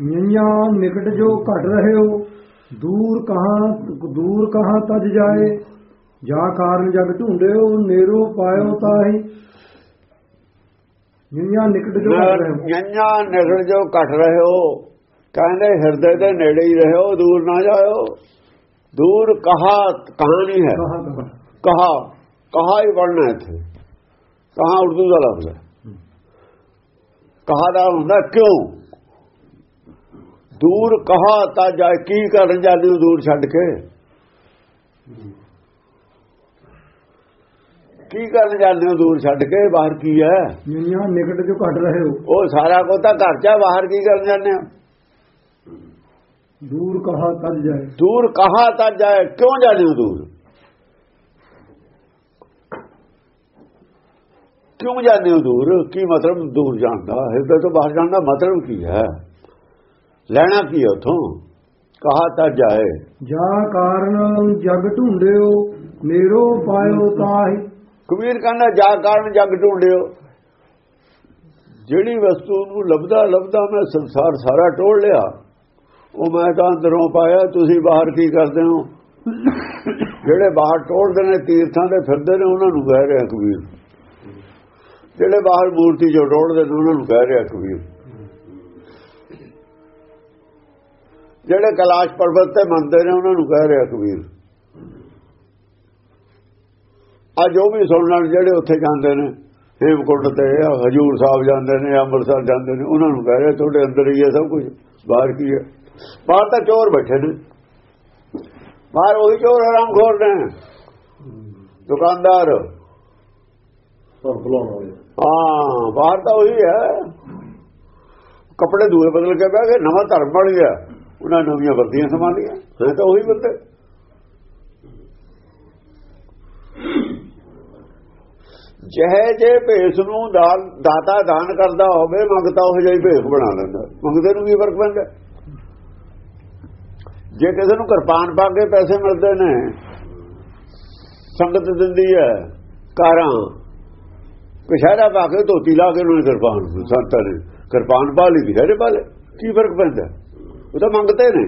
ਨਿਆਂ ਨਿਕਟ ਜੋ ਘਟ ਰਹੇ ਹੋ ਦੂਰ ਕਹਾਂ ਦੂਰ ਕਹਾਂ ਤਜ ਜਾਏ। ਜਾ ਕਾਰਨ ਜਗ ਢੂੰਡਿਓ ਨੇਰੋ ਪਾਇਓ ਤਾਹੀ। ਨਿਆਂ ਨਿਕਟ ਜੋ ਘਟ ਰਹੇ ਹੋ ਜੰਨਾ ਨਿਕਲ ਜੋ ਘਟ ਰਹੇ ਹੋ ਕਹਿੰਦੇ ਹਿਰਦੇ ਦੇ ਨੇੜੇ ਹੀ ਰਹੋ ਦੂਰ ਨਾ ਜਾਓ ਦੂਰ ਕਹਾ ਕਹਾਣੀ ਹੈ। ਕਹਾਂ ਕਹਾਂ। ਹੀ ਪੜਨਾ ਇੱਥੇ। ਕਹਾ ਉਰਦੂ ਦਾ ਲਫ਼ਜ਼ ਹੈ। ਕਹਾ ਦਾ ਹੁੰਦਾ ਕਿਉਂ? ਦੂਰ ਕਹਾ ਤਾਂ ਜਾ ਕੀ ਕਰਨ ਜਾਂਦੇ ਦੂਰ ਛੱਡ ਕੇ? ਕੀ ਕਰਨ ਜਾਂਦੇ ਹੋ ਦੂਰ ਛੱਡ ਕੇ? ਬਾਹਰ ਕੀ ਹੈ? ਨਿਆਂ ਨਿਕਟ ਜੋ ਘਟ ਰਹੇ ਹੋ। ਉਹ ਸਾਰਾ ਕੋ ਤਾਂ ਘਰ ਚਾ ਬਾਹਰ ਕੀ ਕਰਨ ਜਾਂਦੇ ਹੋ? ਦੂਰ ਕਹਾਂ ਤਜ ਜਾਏ। ਦੂਰ ਕਹਾ ਤਾਂ ਜਾਏ ਕਿਉਂ ਜਾਂਦੇ ਹੋ ਦੂਰ? ਕਿਉਂ ਜਾਂਦੇ ਹੋ ਦੂਰ? ਕੀ ਮਤਲਬ ਦੂਰ ਜਾਣ ਦਾ? ਹਿਰਦੇ ਤੋਂ ਬਾਹਰ ਜਾਣ ਦਾ ਮਤਲਬ ਕੀ ਹੈ? ਲੈਣਾ ਕੀ ਉਥੋਂ? ਕਹਾ ਤਾਂ ਜਾਏ। ਜਾ ਕਾਰਨ ਜਗ ਢੂੰਡਿਓ ਨੇਰੋ ਪਾਇਓ ਤਾਹੀ। ਕਬੀਰ ਕਹਿੰਦਾ ਜਾ ਕਾਰਨ ਜਗ ਢੂੰਡਿਓ। ਜਿਹੜੀ ਵਸਤੂ ਨੂੰ ਲੱਭਦਾ ਲੱਭਦਾ ਮੈਂ ਸੰਸਾਰ ਸਾਰਾ ਟੋੜ ਲਿਆ। ਉਹ ਮੈਂ ਤਾਂ ਅੰਦਰੋਂ ਪਾਇਆ ਤੁਸੀਂ ਬਾਹਰ ਕੀ ਕਰਦੇ ਹੋ? ਜਿਹੜੇ ਬਾਹਰ ਟੋੜਦੇ ਨੇ ਤੀਰਥਾਂ ਦੇ ਫਿਰਦੇ ਨੇ ਉਹਨਾਂ ਨੂੰ ਕਹਿ ਰਿਹਾ ਕਬੀਰ। ਜਿਹੜੇ ਬਾਹਰ ਮੂਰਤੀ ਜੋ ਟੋੜਦੇ ਨੇ ਉਹਨਾਂ ਨੂੰ ਕਹਿ ਰਿਹਾ ਕਬੀਰ। ਜਿਹੜੇ ਕਲਾਸ਼ ਪਰਬਤ ਤੇ ਮੰਨਦੇ ਨੇ ਉਹਨਾਂ ਨੂੰ ਕਹਿ ਰਿਹਾ ਕਬੀਰ। ਆ ਜੋ ਵੀ ਸੁਣ ਲੈਣ ਜਿਹੜੇ ਉੱਥੇ ਜਾਂਦੇ ਨੇ ਹੇਮਕੁੰਡ ਤੇ ਹਜੂਰ ਸਾਹਿਬ ਜਾਂਦੇ ਨੇ ਅੰਮ੍ਰਿਤਸਰ ਜਾਂਦੇ ਨੇ ਉਹਨਾਂ ਨੂੰ ਕਹਿ ਰਿਹਾ ਤੁਹਾਡੇ ਅੰਦਰ ਹੀ ਹੈ ਸਭ ਕੁਝ ਬਾਹਰ ਕੀ ਹੈ? ਬਾਹਰ ਤਾਂ ਚੋਰ ਬੈਠੇ ਨੇ। ਬਾਹਰ ਉਹੀ ਚੋਰ ਹਰਾਮ ਖੋਰ ਨੇ। ਦੁਕਾਨਦਾਰ। ਹਾਂ ਬਾਹਰ ਤਾਂ ਉਹੀ ਹੈ। ਕੱਪੜੇ ਦੂਏ ਬਦਲ ਕੇ ਬਹਿ ਗਏ ਨਵਾਂ ਧਰਮ ਬਣ ਗਿਆ। ਉਹਨਾਂ ਨਵੀਆਂ ਵਰਦੀਆਂ ਸਮਾ ਲਈਆਂ ਹੈ ਤਾਂ ਉਹੀ ਬੰਦੇ। ਜਿਹੇ ਜੇ ਭੇਸ ਨੂੰ ਦਾਨ ਦਾਤਾ ਦਾਨ ਕਰਦਾ ਹੋਵੇ, ਮੰਗਤਾ ਉਹ ਜਿਹੀ ਭੇਸ ਬਣਾ ਲੈਂਦਾ। ਮੰਗਦੇ ਨੂੰ ਕੀ ਫ਼ਰਕ ਪੈਂਦਾ। ਜੇ ਕਿਸੇ ਨੂੰ ਕਿਰਪਾਨ ਪਾ ਕੇ ਪੈਸੇ ਮਿਲਦੇ ਨੇ, ਸੰਗਤ ਦਿੰਦੀ ਹੈ, ਕਾਰਾਂ ਕਸ਼ਹਿਰਾ ਪਾ ਕੇ ਧੋਤੀ ਲਾ ਕੇ ਉਹਨੇ ਕਿਰਪਾਨ ਸੰਤਾਂ ਨੇ ਕਿਰਪਾਨ ਪਾ ਲਈ ਕਸ਼ਹਿਰੇ ਪਾ ਲੈ ਕੀ ਫ਼ਰਕ ਪੈਂਦਾ? ਉਹ ਤਾਂ ਮੰਗਦੇ ਨੇ।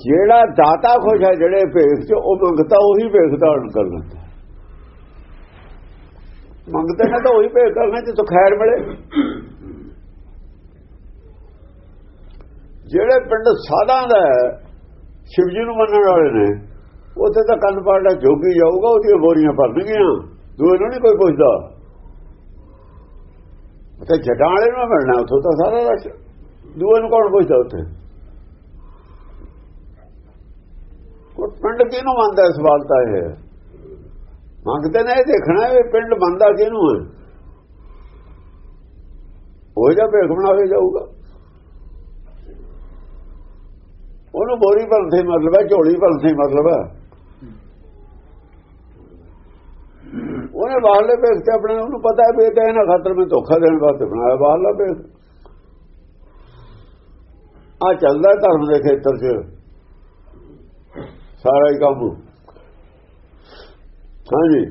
ਜਿਹੜਾ ਦਾਤਾ ਖੁਸ਼ ਹੈ ਜਿਹੜੇ ਭੇਖ ਚ ਉਹ ਮੰਗਤਾ ਉਹੀ ਭੇਖ ਧਾਰਨ ਕਰ ਲੈਂਦਾ। ਮੰਗਦੇ ਨੇ ਤਾਂ ਉਹੀ ਭੇਖ ਕਰਨਾ ਜਿੱਥੋਂ ਖੈਰ ਮਿਲੇ। ਜਿਹੜੇ ਪਿੰਡ ਸਾਧਾਂ ਦਾ ਹੈ, ਸ਼ਿਵ ਜੀ ਨੂੰ ਮੰਨਣ ਵਾਲੇ ਨੇ ਉੱਥੇ ਤਾਂ ਕੰਨ ਪਾੜਾ ਜੋਗੀ ਜਾਊਗਾ ਉਹਦੀਆਂ ਬੋਰੀਆਂ ਭਰਨਗੀਆਂ। ਦੂਏ ਨੂੰ ਨਹੀਂ ਕੋਈ ਪੁੱਛਦਾ। ਤੇ ਜਟਾਂ ਵਾਲੇ ਨੂੰ ਮਿਲਣਾ ਉੱਥੋਂ ਤਾਂ ਸਾਰਾ ਰਸ਼। ਦੂਏ ਨੂੰ ਕੌਣ ਪੁੱਛਦਾ ਉੱਥੇ? ਉਹ ਪਿੰਡ ਕਿਹਨੂੰ ਮੰਨਦਾ ਇਸ ਸਵਾਲ ਤਾਂ ਇਹ? ਹੈ ਮੰਗਦੇ ਨੇ, ਇਹ ਦੇਖਣਾ ਵੀ ਪਿੰਡ ਮੰਨਦਾ ਕਿਹਨੂੰ ਹੈ? ਉਹ ਜਿਹਾ ਭੇਖ ਬਣਾਵੇ ਜਾਊਗਾ। ਉਹਨੂੰ ਬੋਰੀ ਭਰਨ ਮਤਲਬ ਹੈ, ਝੋਲੀ ਭਰਨ ਮਤਲਬ ਹੈ। ਉਹਨੇ ਬਾਹਰਲੇ ਭੇਖ ਤੇ ਆਪਣੇ, ਉਹਨੂੰ ਪਤਾ ਵੀ ਇਹ ਤਾਂ ਇਹਨਾਂ ਖਾਤਰ ਮੈਂ ਧੋਖਾ ਦੇਣ ਵਾਸਤੇ ਬਣਾਇਆ, ਬਾਹਰਲਾ ਭੇਖ। ਆ ਚੱਲਦਾ ਧਰਮ ਦੇ ਖੇਤਰ 'ਚ। ਸਾਰਾ ਹੀ ਕੰਮ ਹਾਂਜੀ।